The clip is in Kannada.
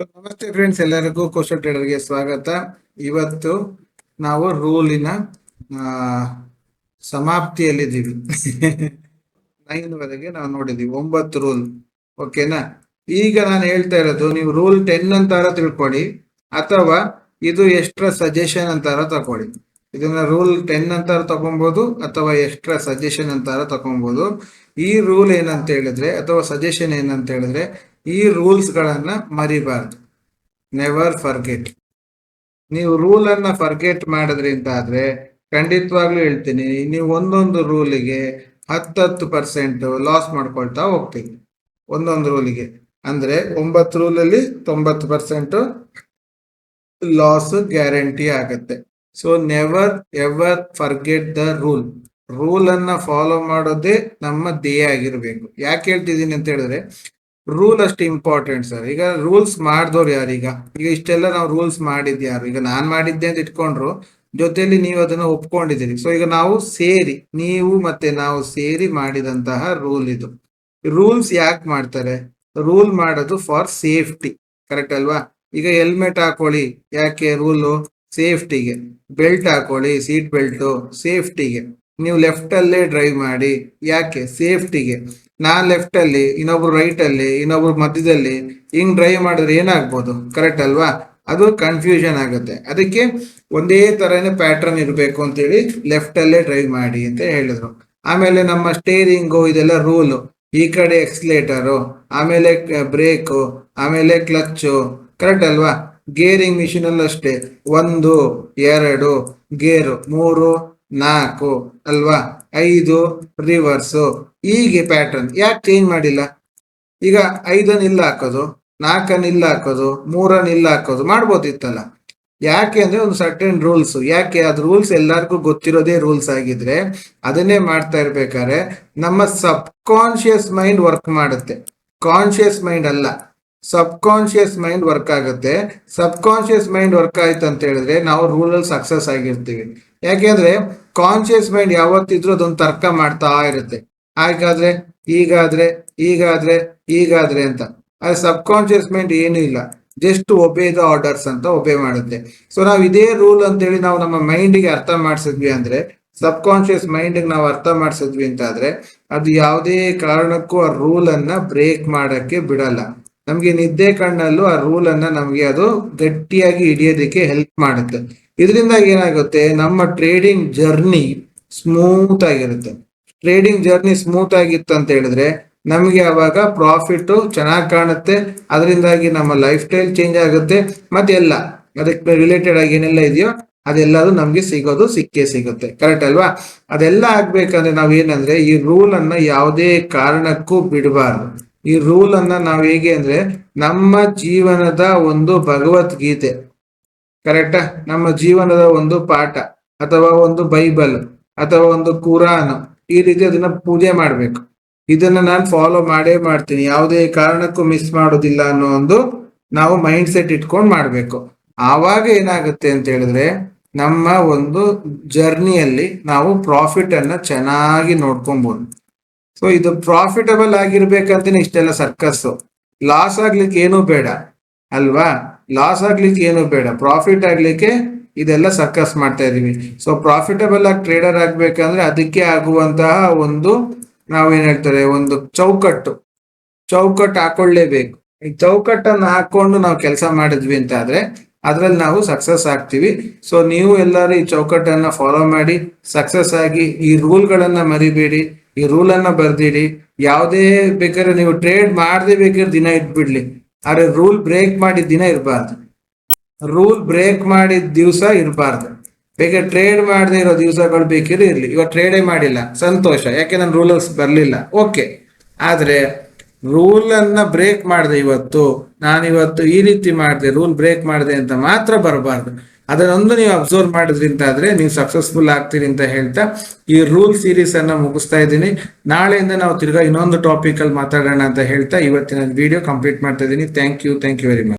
ನಮಸ್ತೆ ಫ್ರೆಂಡ್ಸ್ ಎಲ್ಲರಿಗೂ ಕೋಶಲ್ ಟ್ರೇಡರ್ಗೆ ಸ್ವಾಗತ. ಇವತ್ತು ನಾವು ರೂಲಿನ ಸಮಾಪ್ತಿಯಲ್ಲಿದ್ದೀವಿ. ನೈನ್ ವರೆಗೆ ನಾವು ನೋಡಿದೀವಿ ಒಂಬತ್ತು ರೂಲ್ ಓಕೆನಾ ಈಗ ನಾನು ಹೇಳ್ತಾ ಇರೋದು, ನೀವು ರೂಲ್ ಟೆನ್ ಅಂತಾರ ತಿಳ್ಕೊಳ್ಳಿ, ಅಥವಾ ಇದು ಎಕ್ಸ್ಟ್ರಾ ಸಜೆಷನ್ ಅಂತಾರ ತಕೊಳ್ಳಿ. ಇದನ್ನ ರೂಲ್ ಟೆನ್ ಅಂತಾರ ತಗೊಬಹುದು ಅಥವಾ ಎಕ್ಸ್ಟ್ರಾ ಸಜೆಷನ್ ಅಂತಾರ ತಗೊಬಹುದು ಈ ರೂಲ್ ಏನಂತ ಹೇಳಿದ್ರೆ, ಅಥವಾ ಸಜೆಷನ್ ಏನಂತ ಹೇಳಿದ್ರೆ ಈ ರೂಲ್ಸ್ ಗಳನ್ನ ಮರಿಬಾರ್ದು. ನೆವರ್ ಫರ್ಗೆಟ್ ನೀವು ರೂಲ್ ಅನ್ನ ಫರ್ಗೆಟ್ ಮಾಡಿದ್ರಿಂದ ಆದ್ರೆ ಖಂಡಿತವಾಗ್ಲೂ ಹೇಳ್ತೀನಿ, ನೀವು ಒಂದೊಂದು ರೂಲಿಗೆ ಹತ್ತತ್ತು ಪರ್ಸೆಂಟ್ ಲಾಸ್ ಮಾಡ್ಕೊಳ್ತಾ ಹೋಗ್ತೀವಿ ಒಂದೊಂದು ರೂಲಿಗೆ ಅಂದ್ರೆ ಒಂಬತ್ತು ರೂಲಲ್ಲಿ ತೊಂಬತ್ತು ಪರ್ಸೆಂಟ್ ಲಾಸ್ ಗ್ಯಾರಂಟಿ ಆಗುತ್ತೆ. So never ever forget the rule rule ಅನ್ನ ಫಾಲೋ ಮಾಡೋದೇ ನಮ್ಮ ಧ್ಯೇಯ ಆಗಿರ್ಬೇಕು. ಯಾಕೆ ಹೇಳ್ತಿದ್ದೀನಿ ಅಂತ ಹೇಳಿದ್ರೆ ರೂಲ್ ಅಷ್ಟು ಇಂಪಾರ್ಟೆಂಟ್ ಸರ್ ಈಗ ರೂಲ್ಸ್ ಮಾಡಿದವ್ರು ಯಾರೀಗ? ಈಗ ಇಷ್ಟೆಲ್ಲ ನಾವು ರೂಲ್ಸ್ ಮಾಡಿದ್ಯಾರು ಈಗ ನಾನ್ ಮಾಡಿದ್ದೆ ಅಂತ ಇಟ್ಕೊಂಡ್ರು ಜೊತೆಯಲ್ಲಿ ನೀವು ಅದನ್ನ ಒಪ್ಕೊಂಡಿದ್ದೀರಿ. ಸೊ ಈಗ ನಾವು ಸೇರಿ, ನೀವು ಮತ್ತೆ ನಾವು ಸೇರಿ ಮಾಡಿದಂತಹ ರೂಲ್ ಇದು. ರೂಲ್ಸ್ ಯಾಕೆ ಮಾಡ್ತಾರೆ? ರೂಲ್ ಮಾಡೋದು ಫಾರ್ ಸೇಫ್ಟಿ ಕರೆಕ್ಟ್ ಅಲ್ವಾ? ಈಗ ಹೆಲ್ಮೆಟ್ ಹಾಕೊಳ್ಳಿ. ಯಾಕೆ ರೂಲು ಸೇಫ್ಟಿಗೆ ಬೆಲ್ಟ್ ಹಾಕೊಳ್ಳಿ ಸೀಟ್ ಬೆಲ್ಟು ಸೇಫ್ಟಿಗೆ ನೀವು ಲೆಫ್ಟ್ ಅಲ್ಲೇ ಡ್ರೈವ್ ಮಾಡಿ. ಯಾಕೆ? ಸೇಫ್ಟಿಗೆ ನಾ ಲೆಫ್ಟ್ ಅಲ್ಲಿ, ಇನ್ನೊಬ್ರು ರೈಟ್ ಅಲ್ಲಿ, ಇನ್ನೊಬ್ರು ಮಧ್ಯದಲ್ಲಿ ಹಿಂಗ್ ಡ್ರೈವ್ ಮಾಡಿದ್ರೆ ಏನಾಗ್ಬೋದು? ಕರೆಕ್ಟ್ ಅಲ್ವಾ? ಅದು ಕನ್ಫ್ಯೂಷನ್ ಆಗುತ್ತೆ. ಅದಕ್ಕೆ ಒಂದೇ ತರನೇ ಪ್ಯಾಟರ್ನ್ ಇರಬೇಕು ಅಂತೇಳಿ ಲೆಫ್ಟ್ ಅಲ್ಲೇ ಡ್ರೈವ್ ಮಾಡಿ ಅಂತ ಹೇಳಿದ್ರು. ಆಮೇಲೆ ನಮ್ಮ ಸ್ಟೇರಿಂಗು ಇದೆಲ್ಲ ರೂಲು ಈ ಕಡೆ ಎಕ್ಸ್ಲೇಟರು ಆಮೇಲೆ ಬ್ರೇಕು ಆಮೇಲೆ ಕ್ಲಚ್ಚು ಕರೆಕ್ಟ್ ಅಲ್ವಾ? ಗೇರಿಂಗ್ ಮಿಷಿನಲ್ಲೂ ಅಷ್ಟೇ ಒಂದು, ಎರಡು ಗೇರು ಮೂರು ನಾಲ್ಕು, ಅಲ್ವಾ? ಐದು ರಿವರ್ಸು ಹೀಗೆ ಪ್ಯಾಟರ್ನ್ ಯಾಕೆ ಚೇಂಜ್ ಮಾಡಿಲ್ಲ? ಈಗ ಐದನ್ ಇಲ್ಲ ಹಾಕೋದು, ನಾಲ್ಕನ್ ಇಲ್ಲ ಹಾಕೋದು, ಮೂರನ್ ಇಲ್ಲ ಹಾಕೋದು ಮಾಡ್ಬೋದಿತ್ತಲ್ಲ. ಯಾಕೆ ಅಂದ್ರೆ ಒಂದು ಸರ್ಟನ್ ರೂಲ್ಸ್ ಯಾಕೆ? ಅದ್ ರೂಲ್ಸ್ ಎಲ್ಲರಿಗೂ ಗೊತ್ತಿರೋದೇ ರೂಲ್ಸ್ ಆಗಿದ್ರೆ ಅದನ್ನೇ ಮಾಡ್ತಾ ಇರ್ಬೇಕಾದ್ರೆ ನಮ್ಮ ಸಬ್ ಕಾನ್ಶಿಯಸ್ ಮೈಂಡ್ ವರ್ಕ್ ಮಾಡುತ್ತೆ. ಕಾನ್ಶಿಯಸ್ ಮೈಂಡ್ ಅಲ್ಲ. ಸಬ್ ಕಾನ್ಶಿಯಸ್ ಮೈಂಡ್ ವರ್ಕ್ ಆಗುತ್ತೆ. ಸಬ್ ಕಾನ್ಶಿಯಸ್ ಮೈಂಡ್ ವರ್ಕ್ ಆಯ್ತು ಅಂತ ಹೇಳಿದ್ರೆ ನಾವು ರೂಲ್ ಅಲ್ಲಿ ಸಕ್ಸಸ್ ಆಗಿರ್ತೀವಿ. ಯಾಕೆಂದ್ರೆ ಕಾನ್ಶಿಯಸ್ ಮೈಂಡ್ ಯಾವತ್ತಿದ್ರು ಅದೊಂದು ತರ್ಕ ಮಾಡ್ತಾ ಇರುತ್ತೆ. ಹಾಗಾದ್ರೆ ಈಗಾದ್ರೆ ಈಗಾದ್ರೆ ಈಗಾದ್ರೆ ಅಂತ. ಆ ಸಬ್ ಕಾನ್ಶಿಯಸ್ ಮೈಂಡ್ ಏನೂ ಇಲ್ಲ. ಜಸ್ಟ್ ಒಬೇ ದ ಆರ್ಡರ್ಸ್ ಅಂತ ಒಬೇ ಮಾಡುತ್ತೆ. ಸೊ ನಾವು ಇದೇ ರೂಲ್ ಅಂತೇಳಿ ನಾವು ನಮ್ಮ ಮೈಂಡಿಗೆ ಅರ್ಥ ಮಾಡಿಸಿದ್ವಿ ಅಂದ್ರೆ ಸಬ್ ಕಾನ್ಶಿಯಸ್ ಮೈಂಡ್ ನಾವು ಅರ್ಥ ಮಾಡಿಸಿದ್ವಿ ಅಂತ ಆದ್ರೆ ಅದು ಯಾವುದೇ ಕಾರಣಕ್ಕೂ ಆ ರೂಲ್ ಅನ್ನ ಬ್ರೇಕ್ ಮಾಡಕ್ಕೆ ಬಿಡಲ್ಲ. ನಮ್ಗೆ ನಿದ್ದೆ ಕಣ್ಣಲ್ಲೂ ಆ ರೂಲ್ ಅನ್ನ ನಮ್ಗೆ ಅದು ಗಟ್ಟಿಯಾಗಿ ಹಿಡಿಯೋದಕ್ಕೆ ಹೆಲ್ಪ್ ಮಾಡುತ್ತೆ. ಇದರಿಂದ ಏನಾಗುತ್ತೆ? ನಮ್ಮ ಟ್ರೇಡಿಂಗ್ ಜರ್ನಿ ಸ್ಮೂತ್ ಆಗಿರುತ್ತೆ. ಟ್ರೇಡಿಂಗ್ ಜರ್ನಿ ಸ್ಮೂತ್ ಆಗಿತ್ತು ಅಂತ ಹೇಳಿದ್ರೆ ನಮಗೆ ಅವಾಗ ಪ್ರಾಫಿಟ್ ಚೆನ್ನಾಗಿ ಕಾಣುತ್ತೆ. ಅದರಿಂದಾಗಿ ನಮ್ಮ ಲೈಫ್ ಸ್ಟೈಲ್ ಚೇಂಜ್ ಆಗುತ್ತೆ. ಮತ್ತೆ ಎಲ್ಲ, ಅದಕ್ಕೆ ರಿಲೇಟೆಡ್ ಆಗಿ ಏನೆಲ್ಲ ಇದೆಯೋ ಅದೆಲ್ಲದು ನಮ್ಗೆ ಸಿಗೋದು, ಸಿಕ್ಕೇ ಸಿಗುತ್ತೆ. ಕರೆಕ್ಟ್ ಅಲ್ವಾ? ಅದೆಲ್ಲ ಆಗ್ಬೇಕಂದ್ರೆ ನಾವ್ ಏನಂದ್ರೆ ಈ ರೂಲ್ ಅನ್ನ ಯಾವುದೇ ಕಾರಣಕ್ಕೂ ಬಿಡಬಾರ್ದು. ಈ ರೂಲ್ ಅನ್ನ ನಾವ್ ಹೇಗೆ ಅಂದ್ರೆ ನಮ್ಮ ಜೀವನದ ಒಂದು ಭಗವದ್ಗೀತೆ. ಕರೆಕ್ಟಾ ನಮ್ಮ ಜೀವನದ ಒಂದು ಪಾಠ, ಅಥವಾ ಒಂದು ಬೈಬಲ್, ಅಥವಾ ಒಂದು ಕುರಾನ್, ಈ ರೀತಿ ಅದನ್ನ ಪೂಜೆ ಮಾಡ್ಬೇಕು. ಇದನ್ನ ನಾನು ಫಾಲೋ ಮಾಡೇ ಮಾಡ್ತೀನಿ. ಯಾವುದೇ ಕಾರಣಕ್ಕೂ ಮಿಸ್ ಮಾಡೋದಿಲ್ಲ ಅನ್ನೋ ಒಂದು ನಾವು ಮೈಂಡ್ ಸೆಟ್ ಇಟ್ಕೊಂಡು ಮಾಡ್ಬೇಕು. ಆವಾಗ ಏನಾಗುತ್ತೆ ಅಂತ ಹೇಳಿದ್ರೆ, ನಮ್ಮ ಒಂದು ಜರ್ನಿಯಲ್ಲಿ ನಾವು ಪ್ರಾಫಿಟ್ ಅನ್ನ ಚೆನ್ನಾಗಿ ನೋಡ್ಕೊಬಹುದು ಸೊ ಇದು ಪ್ರಾಫಿಟಬಲ್ ಆಗಿರ್ಬೇಕಂತಾನೆ ಇಷ್ಟೆಲ್ಲ ಸರ್ಕಸ್ ಲಾಸ್ ಆಗ್ಲಿಕ್ಕೆ ಏನೂ ಬೇಡ, ಅಲ್ವಾ? ಲಾಸ್ ಆಗ್ಲಿಕ್ಕೆ ಏನು ಬೇಡ. ಪ್ರಾಫಿಟ್ ಆಗ್ಲಿಕ್ಕೆ ಇದೆಲ್ಲ ಸರ್ಕಸ್ ಮಾಡ್ತಾ ಇದೀವಿ ಸೊ ಪ್ರಾಫಿಟಬಲ್ ಆಗಿ ಟ್ರೇಡರ್ ಆಗ್ಬೇಕಂದ್ರೆ ಅದಕ್ಕೆ ಆಗುವಂತಹ ಒಂದು ನಾವೇನ್ ಹೇಳ್ತಾರೆ, ಒಂದು ಚೌಕಟ್ಟು. ಚೌಕಟ್ಟು ಹಾಕೊಳ್ಳೇಬೇಕು. ಈ ಚೌಕಟ್ಟನ್ನು ಹಾಕೊಂಡು ನಾವು ಕೆಲಸ ಮಾಡಿದ್ವಿ ಅಂತ ಆದ್ರೆ ಅದ್ರಲ್ಲಿ ನಾವು ಸಕ್ಸಸ್ ಆಗ್ತೀವಿ. ಸೊ ನೀವು ಎಲ್ಲರೂ ಈ ಚೌಕಟ್ಟನ್ನ ಫಾಲೋ ಮಾಡಿ ಸಕ್ಸಸ್ ಆಗಿ ಈ ರೂಲ್ಗಳನ್ನ ಮರಿಬೇಡಿ, ಈ ರೂಲ್ ಅನ್ನ ಬರ್ದಿಡಿ. ಯಾವುದೇ ಬೇಕಾದ್ರೆ ನೀವು ಟ್ರೇಡ್ ಮಾಡದೇ ಬೇಕಾದ್ರೆ ದಿನ ಇಟ್ಬಿಡ್ಲಿ. ಆದ್ರೆ ರೂಲ್ ಬ್ರೇಕ್ ಮಾಡಿದ ದಿನ ಇರಬಾರ್ದು. ರೂಲ್ ಬ್ರೇಕ್ ಮಾಡಿದ ದಿವಸ ಇರಬಾರ್ದು. ಬೇಕಾದ್ರೆ ಟ್ರೇಡ್ ಮಾಡದೇ ಇರೋ ದಿವಸಗಳು ಬೇಕಿದ್ರೆ ಇರ್ಲಿ. ಇವಾಗ ಟ್ರೇಡೇ ಮಾಡಿಲ್ಲ. ಸಂತೋಷ. ಯಾಕೆ ನನ್ನ ರೂಲ್ಸ್ ಬರಲಿಲ್ಲ? ಓಕೆ ಆದ್ರೆ ರೂಲ್ ಅನ್ನ ಬ್ರೇಕ್ ಮಾಡಿದೆ ಇವತ್ತು, ನಾನಿವತ್ತು ಈ ರೀತಿ ಮಾಡಿದೆ ರೂಲ್ ಬ್ರೇಕ್ ಮಾಡಿದೆ ಅಂತ ಮಾತ್ರ ಬರಬಾರ್ದು. ಅದನ್ನೊಂದು ನೀವು ಅಬ್ಸರ್ವ್ ಮಾಡಿದ್ರಿಂದ ಆದ್ರೆ ನೀವು ಸಕ್ಸಸ್ಫುಲ್ ಆಗ್ತೀರಿ ಅಂತ ಹೇಳ್ತಾ ಈ ರೂಲ್ ಸೀರೀಸ್ ಅನ್ನ ಮುಗಿಸ್ತಾ ಇದ್ದೀನಿ. ನಾಳೆಯಿಂದ ನಾವು ತಿರ್ಗಾ ಇನ್ನೊಂದು ಟಾಪಿಕ್ ಅಲ್ಲಿ ಮಾತಾಡೋಣ ಅಂತ ಹೇಳ್ತಾ ಇವತ್ತಿನ ವಿಡಿಯೋ ಕಂಪ್ಲೀಟ್ ಮಾಡ್ತಾ ಇದ್ದೀನಿ. Thank you thank you very much